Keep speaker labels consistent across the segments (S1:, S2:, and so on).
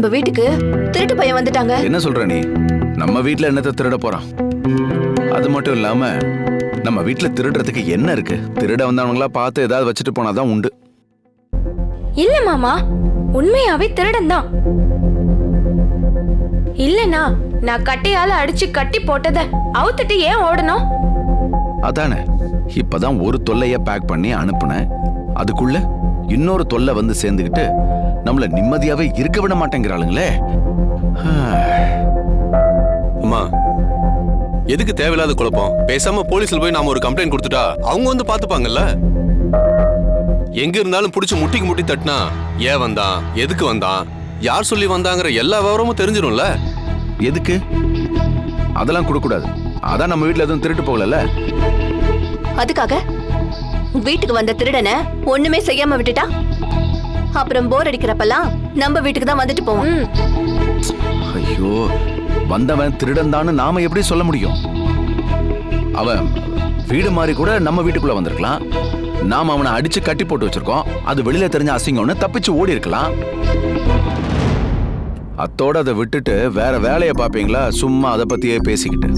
S1: நம்ம வீட்டுக்கு திருட்டு பையன் வந்துட்டாங்க.
S2: என்ன சொல்ற நீ? நம்ம வீட்ல என்னத்தை திருட போறான்? அது மட்டும் இல்லாம நம்ம வீட்ல திருடுறதுக்கு என்ன இருக்கு? திருட வந்தவங்களா பார்த்து ஏதாவது வச்சுட்டு போனாதான் உண்டு.
S3: இல்ல மாமா உண்மையாவே திருடன் தான் இல்லனா நான் கட்டையால அடிச்சு கட்டி போட்டத அவுத்துட்டு ஏன் ஓடணும்?
S2: அதானே இப்பதான் ஒரு தொல்லைய பேக் பண்ணி அனுப்புனேன். அதுக்குள்ள இன்னொரு தொல்லை வந்து சேர்ந்துக்கிட்டு நம்மள நிம்மதியாவே இருக்க விட மாட்டேங்கிறாளுங்களே.
S4: அம்மா எதுக்கு தேவையில்லாத குழப்பம்? பேசாம போலீஸ்ல போய் நாம ஒரு கம்ப்ளைண்ட் கொடுத்துட்டா அவங்க வந்து பாத்துப்பாங்கல்ல எங்க இருந்தாலும் புடிச்சு முட்டிக்கு முட்டி தட்டினா ஏன் வந்தான்? எதுக்கு வந்தான்? யார் சொல்லி வந்தாங்கிற எல்லா விவரமும் தெரிஞ்சிடும்ல
S2: எதுக்கு? அதெல்லாம் கொடுக்கூடாது அதான் நம்ம வீட்ல எதுவும் திருட்டு போகலல்ல?
S1: அதுக்காக வீட்டுக்கு வந்த திருடனை ஒண்ணுமே செய்யாம விட்டுட்டா? அப்புறம் போர் அடிக்கிறப்பெல்லாம் நம்ம வீட்டுக்கு தான் வந்துட்டு போவோம்.
S2: ஐயோ வந்தவன் திருடன் நாம எப்படி சொல்ல முடியும்? அவன் வீடு மாதிரி கூட நம்ம வீட்டுக்குள்ள வந்திருக்கலாம். நாம அவனை அடிச்சு கட்டி போட்டு வச்சிருக்கோம். அது வெளியில தெரிஞ்ச அசிங்கம்னு தப்பிச்சு ஓடி இருக்கலாம். அத்தோட அதை விட்டுட்டு வேற வேலையை பாப்பீங்களா சும்மா அதை பத்தியே பேசிக்கிட்டு.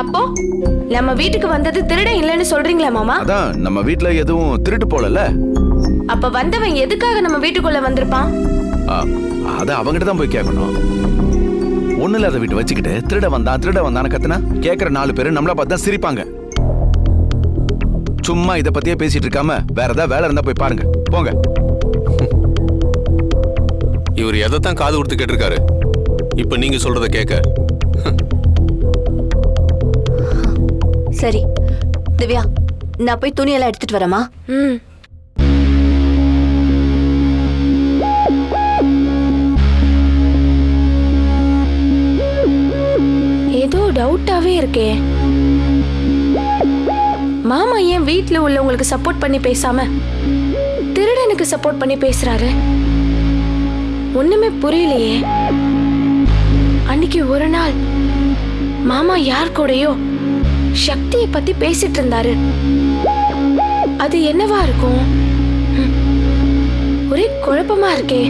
S3: அப்போ நம்ம வீட்டுக்கு வந்தது திருடன் இல்லைன்னு சொல்றீங்களா மாமா?
S2: அதான் நம்ம வீட்ல எதுவும் திருட்டு போலல
S3: அப்ப வந்தவன் எதுக்காக நம்ம வீட்டுக்குள்ள வந்திருப்பான்?
S2: அத அவங்கிட்ட தான் போய் கேட்கணும். ஒண்ணு இல்லாத வீட்டு வச்சுக்கிட்டு திருட வந்தான் திருட வந்தான்னு கத்துனா கேக்குற நாலு பேரு நம்மள பார்த்தா சிரிப்பாங்க. சும்மா இத பத்தியே பேசிட்டு இருக்காம வேற ஏதாவது வேலை இருந்தா போய் பாருங்க. போங்க.
S4: இவர் எதைத்தான் காது கொடுத்து கேட்டிருக்காரு? இப்ப நீங்க சொல்றத கேட்க.
S1: சரி திவ்யா நான் போய் துணியெல்லாம் எடுத்துட்டு வரேமா
S3: ம். டவுட்டாவே இருக்கே. மாமா ஏன் வீட்டில் உள்ளவங்களுக்கு சப்போர்ட் பண்ணி பேசாம திருடனுக்கு சப்போர்ட் பண்ணி பேசுறாரு? ஒண்ணுமே புரியலையே. அன்னைக்கு ஒரு நாள் மாமா யார் கூடயோ சக்தியை பத்தி பேசிட்டு இருந்தாரு. அது என்னவா இருக்கும்? ஒரே குழப்பமா இருக்கே.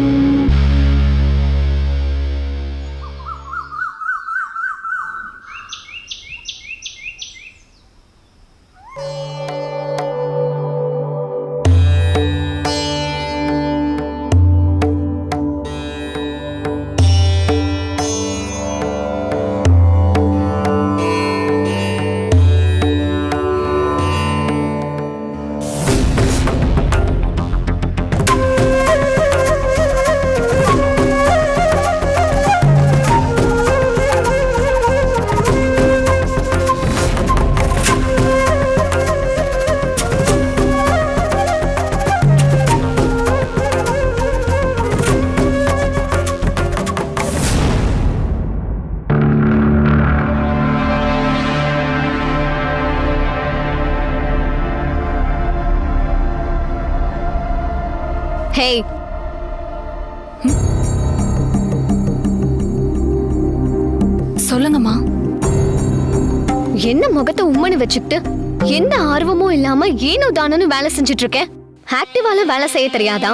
S5: சொல்லுங்கம்மா.
S6: என்ன முகத்தை உம்மனு வச்சுக்கிட்டு எந்த ஆர்வமும் இல்லாம ஏனோ தானோன்னு வேலை செஞ்சுட்டு இருக்க ஆக்டிவால வேலை செய்ய தெரியாதா?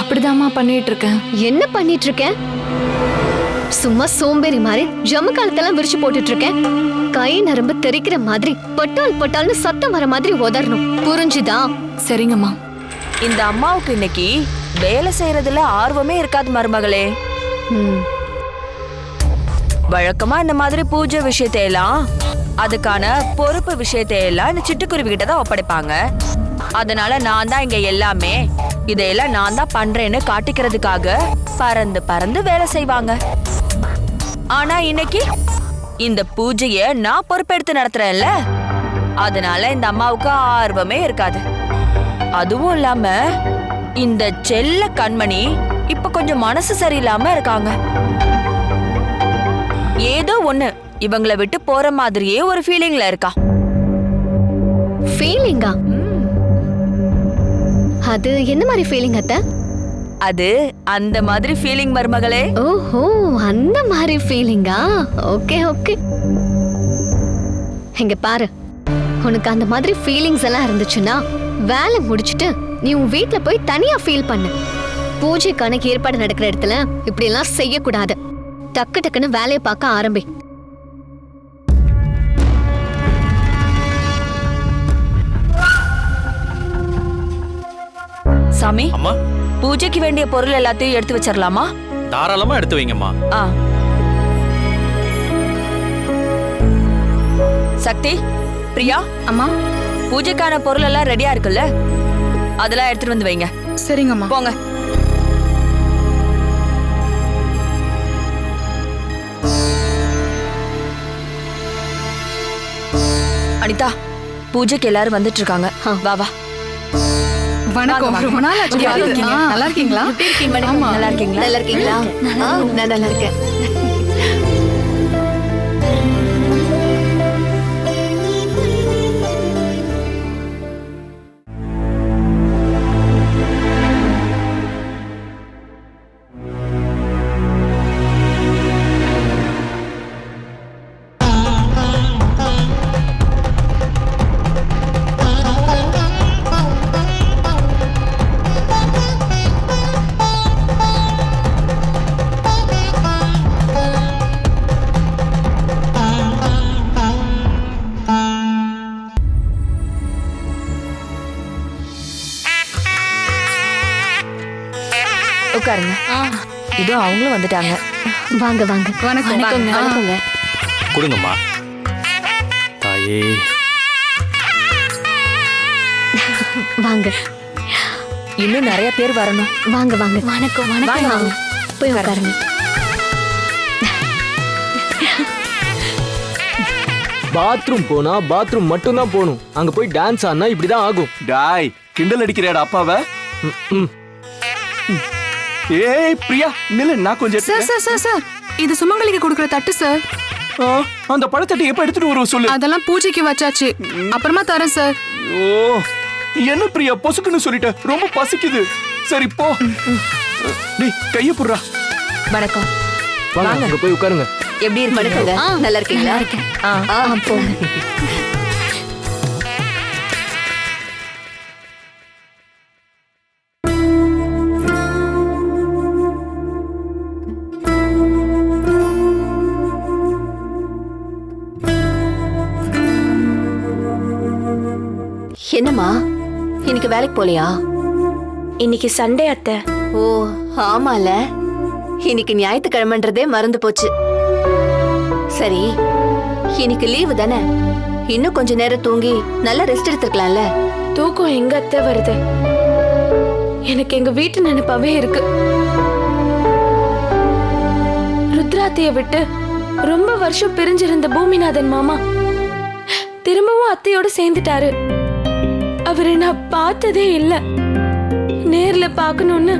S5: அப்படிதாம்மா பண்ணிட்டு இருக்கேன்
S6: என்ன பண்ணிட்டு இருக்க சும்மா சோம்பேறி மாதிரி ஜம்மு காலத்தெல்லாம் விரிச்சு போட்டுட்டு இருக்க கை நரம்பு தெறிக்கிற மாதிரி பட்டால் பட்டால்னு சத்தம் வர மாதிரி உதறணும். புரிஞ்சுதா?
S5: சரிங்கம்மா.
S7: இந்த அம்மாவுக்கு இன்னைக்கு வேலை செய்யறதுல ஆர்வமே இருக்காது மருமகளே.
S6: ம்,
S7: வழக்கமா இந்த மாதிரி பூஜை விஷயத்தை எல்லாம் அதுக்கான பொறுப்பு விஷயத்தை எல்லாம் இந்த சிட்டுக்குருவி கிட்ட தான் ஒப்படைப்பாங்க. அதனால நான் தான் இங்க எல்லாமே இதையெல்லாம் நான் தான் பண்றேன்னு காட்டிக்கிறதுக்காக பறந்து பறந்து வேலை செய்வாங்க. ஆனா இன்னைக்கு இந்த பூஜைய நான் பொறுப்பெடுத்து நடத்துறேன்ல அதனால இந்த அம்மாவுக்கு ஆர்வமே இருக்காது. அதுவும் இல்லாம இந்த செல்ல கண்மணி இப்ப கொஞ்சம் மனசு சரியில்லாம இருக்காங்க. ஏதோ ஒண்ணு. இவங்கள விட்டு போற மாதிரியே ஒரு ஃபீலிங்ல இருக்கா.
S6: ஃபீலிங்கா அது என்ன மாதிரி ஃபீலிங் அத்தை?
S7: அது அந்த மாதிரி ஃபீலிங் மருமகளே.
S6: ஓஹோ அந்த மாதிரி ஃபீலிங்கா ஓகே ஓகே. இங்க பாரு. உனக்கு அந்த மாதிரி ஃபீலிங்ஸ் எல்லாம் இருந்துச்சுன்னா வேலை முடிச்சிட்டு நீ உன் வீட்ல போய் தனியா ஃபீல் பண்ணு. பூஜைக்கான ஏற்பாடு நடக்கிற இடத்துல இப்படி எல்லாம் செய்யக்கூடாது. டக்கு டக்குன்னு வேலையை பார்க்க ஆரம்பி.
S7: சாமி
S8: அம்மா.
S7: பூஜைக்கு வேண்டிய பொருள் எல்லாத்தையும் எடுத்து வச்சிடலாமா
S8: தாராளமா எடுத்து வைங்கம்மா.
S7: ஆ. சக்தி பிரியா
S5: அம்மா.
S7: பூஜைக்கான பொருள் எல்லாம் ரெடியா இருக்குல்ல? அதெல்லாம் எடுத்துட்டு வந்து வைங்க.
S5: சரிங்கம்மா.
S7: போங்க. அனிதா பூஜைக்கு எல்லாரும் வந்துட்டு இருக்காங்க வா வா.
S5: வணக்கம். ரொம்ப நாள் நல்லா இருக்கீங்களா.
S7: நல்லா இருக்கீங்களா?
S1: நல்லா இருக்கீங்களா? ஆ, நான் நல்லா இருக்கேன்.
S7: இதோ அவங்களும் வந்துட்டாங்க.
S6: வாங்க வாங்க.
S5: வணக்கம்
S1: வணக்கங்க
S8: கொடுங்கம்மா. தாயே.
S6: வாங்க.
S7: இன்னும் நிறைய பேர் வரணும்.
S6: வாங்க வாங்க. வணக்கம்
S7: வாங்க, வாங்க.
S6: போய் உட்காருங்க.
S9: பாத்ரூம் போனா பாத்ரூம் மட்டும் தான் போகணும். அங்க போய் டான்ஸ் ஆடினா இப்படிதான் ஆகும்.
S10: டாய் கிண்டல் அடிக்கிறியாடா அப்பாவ?
S9: ம்.
S10: ஏய் பிரியா நில்லு நான் கொஞ்சம்
S5: சார். Sir sir sir. இது சுமங்கலிக்கு கொடுக்குற தட்டு சார்.
S10: அந்த பழத்தட்டை எப்ப எடுத்துட்டு வருவ சொல்லு.
S5: அதெல்லாம் பூஜைக்கு வச்சாச்சு. அப்புறமா தரேன் சார்.
S10: ஓ என்ன பிரியா பொசுக்குன்னு சொல்லிட்ட. ரொம்ப பசிக்குது. சரி போ. டேய் கைய புடுறா.
S7: வணக்கம்.
S9: வாங்க அங்க போய் உட்காருங்க.
S7: எப்படி இருக்கீங்க?
S1: நல்லா இருக்கீங்களா?
S7: ஆ.
S1: ஆ போங்க என்னம்மா? இன்னைக்கு வேலைக்கு போலையா?
S3: இன்னைக்கு சண்டே அத்தை.
S1: ஓ ஆமால. இன்னைக்கு ஞாயிற்றுக்கிழமைன்றதே மறந்து போச்சு. சரி இன்னைக்கு லீவு தானே? இன்னும் கொஞ்ச நேரம் தூங்கி நல்லா ரெஸ்ட் எடுத்துக்கலாம்ல
S3: தூக்கம் எங்க அத்தை வருது? எனக்கு எங்க வீட்டு நினைப்பாவே இருக்கு. ருத்ராத்தைய விட்டு ரொம்ப வருஷம் பிரிஞ்சிருந்த பூமிநாதன் மாமா திரும்பவும் அத்தையோட சேர்ந்துட்டாரு. அவரை நான் பார்த்ததே இல்ல. நேர்ல பார்க்கணும்னு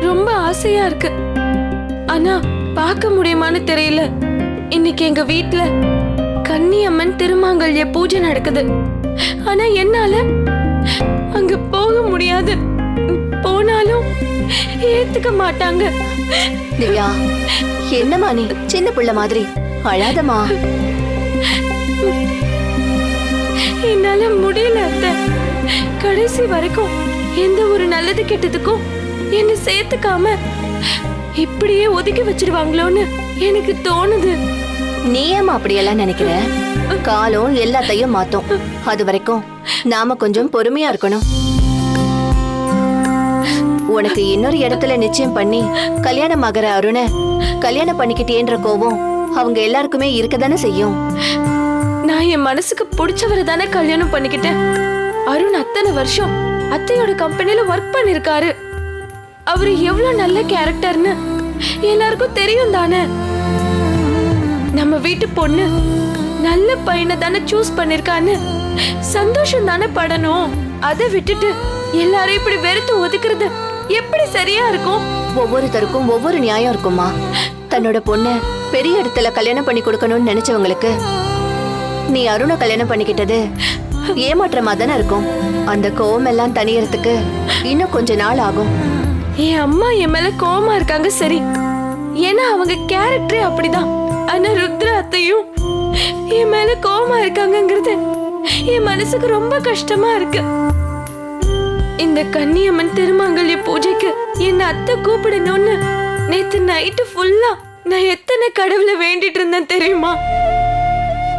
S3: ரொம்ப ஆசையா இருக்கு. ஆனா பார்க்க முடியுமான்னு தெரியல. இன்னைக்கு எங்க வீட்ல கன்னியம்மன் திருமாங்கல்ய பூஜை நடக்குது. ஆனா என்னால அங்க போக முடியாது. போனாலும் ஏத்துக்க மாட்டாங்க.
S1: திவ்யா என்னம்மா நீ சின்ன பிள்ளை மாதிரி? அழாதம்மா.
S3: என்னால முடியல அத்தை. கடைசி வரைக்கும் எந்த ஒரு நல்லது கெட்டதுக்கும் என்ன சேர்த்துக்காம இப்படியே ஒதுக்கி வச்சிருவாங்களோன்னு எனக்கு தோணுது.
S1: நீ ஏம்மா அப்படியெல்லாம் நினைக்கிற? காலம் எல்லாத்தையும் மாத்தும். அது வரைக்கும் நாம கொஞ்சம் பொறுமையா இருக்கணும். உனக்கு இன்னொரு இடத்துல நிச்சயம் பண்ணி கல்யாணம் ஆகிற அருணை கல்யாணம் பண்ணிக்கிட்டேன்ற கோவம் அவங்க எல்லாருக்குமே இருக்கதானே செய்யும்.
S3: நான் என் மனசுக்கு பிடிச்சவரை தானே கல்யாணம் பண்ணிக்கிட்டேன். அருண் அத்தனை வருஷம் அத்தையோட கம்பெனில ஒர்க் பண்ணிருக்காரு. அவரு எவ்வளவு நல்ல கேரக்டர்னு எல்லாருக்கும் தெரியும் தானே. நம்ம வீட்டு பொண்ணு நல்ல பையனை தானே சூஸ் பண்ணிருக்கான்னு சந்தோஷம் தானே படணும். அதை விட்டுட்டு எல்லாரும் இப்படி வெறுத்து ஒதுக்குறது எப்படி சரியா இருக்கும்?
S1: ஒவ்வொருத்தருக்கும் ஒவ்வொரு நியாயம் இருக்குமா தன்னோட பொண்ணு பெரிய இடத்துல கல்யாணம் பண்ணி கொடுக்கணும்னு நினைச்சவங்களுக்கு நீ அருணை கல்யாணம் பண்ணிக்கிட்டது. ஏமாற்றமா தானே இருக்கும். அந்த கோவம் எல்லாம் தனியறதுக்கு இன்னும் கொஞ்ச நாள் ஆகும்.
S3: என் அம்மா என் மேல கோவமா இருக்காங்க சரி. ஏன்னா அவங்க கேரக்டரே அப்படிதான். ஆனா ருத்ர அத்தையும் என் மேல கோவமா இருக்காங்கங்கிறது என் மனசுக்கு ரொம்ப கஷ்டமா இருக்கு. இந்த கன்னியம்மன் திருமாங்கல்ய பூஜைக்கு என்ன அத்தை கூப்பிடணும்னு நேத்து நைட்டு ஃபுல்லா நான் எத்தனை கடவுளை வேண்டிட்டு இருந்தேன் தெரியுமா?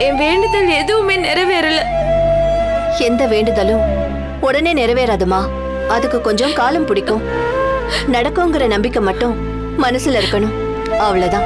S3: என் வேண்டுதல் எதுவுமே நிறைவேறல.
S1: எந்த வேண்டுதலும் உடனே நிறைவேறாதுமா. அதுக்கு கொஞ்சம் காலம் பிடிக்கும். நடக்குங்கிற நம்பிக்கை மட்டும் மனசுல இருக்கணும். அவ்வளவுதான்.